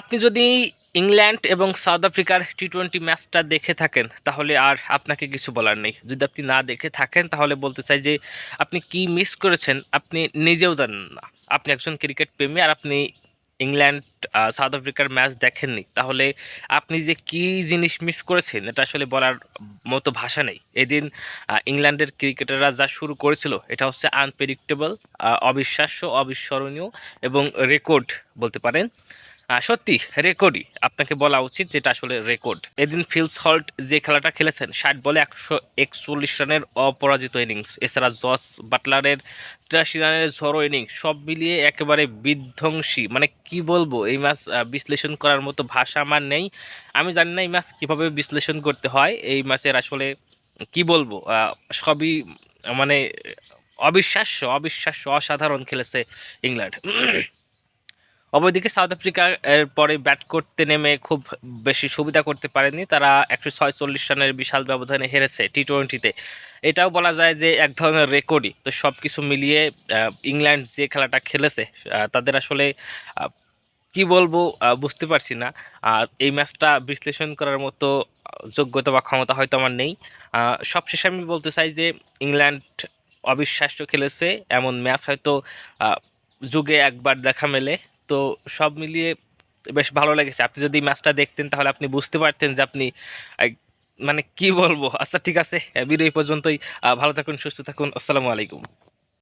আপনি যদি ইংল্যান্ড এবং সাউথ আফ্রিকার টি টোয়েন্টি ম্যাচটা দেখে থাকেন, তাহলে আর আপনাকে কিছু বলার নেই। যদি আপনি না দেখে থাকেন, তাহলে বলতে চাই যে আপনি কি মিস করেছেন, আপনি নিজেও জানেন না। আপনি একজন ক্রিকেট প্রেমী আর আপনি ইংল্যান্ড সাউথ আফ্রিকার ম্যাচ দেখেননি, তাহলে আপনি যে কি জিনিস মিস করেছেন, এটা আসলে বলার মতো ভাষা নেই। এদিন ইংল্যান্ডের ক্রিকেটাররা যা শুরু করেছিল, এটা হচ্ছে আনপ্রেডিক্টেবল অবিশ্বাস্য, অবিস্মরণীয় এবং রেকর্ড বলতে পারেন। সত্যি, রেকর্ডই আপনাকে বলা উচিত যেটা আসলে রেকর্ড। এদিন ফিলস হল্ট যে খেলাটা খেলেছেন, ষাট বলে একশো একচল্লিশ রানের অপরাজিত ইনিংস। এছাড়া জস বাটলারের তিরাশি রানের ঝড়ো ইনিংস, সব মিলিয়ে একেবারে বিধ্বংসী। মানে কি বলব, এই ম্যাচ বিশ্লেষণ করার মতো ভাষা আমার নেই। আমি জানি না এই ম্যাচ কীভাবে বিশ্লেষণ করতে হয়। এই ম্যাচের আসলে কি বলব সবই মানে অবিশ্বাস্য অবিশ্বাস্য, অসাধারণ খেলেছে ইংল্যান্ড। অপরদিকে সাউথ আফ্রিকা এর পরে ব্যাট করতে নেমে খুব বেশি সুবিধা করতে পারেনি তারা একশো ছয়চল্লিশ রানের বিশাল ব্যবধানে হেরেছে টি টোয়েন্টিতে এটাও বলা যায় যে এক ধরনের রেকর্ডই। তো সব কিছু মিলিয়ে ইংল্যান্ড যে খেলাটা খেলেছে তাদের আসলে কি বলব বুঝতে পারছি না। আর এই ম্যাচটা বিশ্লেষণ করার মতো যোগ্যতা বা ক্ষমতা হয়তো আমার নেই। সবশেষে আমি বলতে চাই যে ইংল্যান্ড অবিশ্বাস্য খেলেছে। এমন ম্যাচ হয়তো যুগে একবার দেখা মেলে। তো সব মিলিয়ে বেশ ভালো লেগেছে। আপনি যদি ম্যাচটা দেখতেন, তাহলে আপনি বুঝতে পারতেন যে আপনি মানে কি বলব? আচ্ছা ঠিক আছে। ভিডিও এই পর্যন্তই। ভালো থাকুন, সুস্থ থাকুন। আসসালামু আলাইকুম।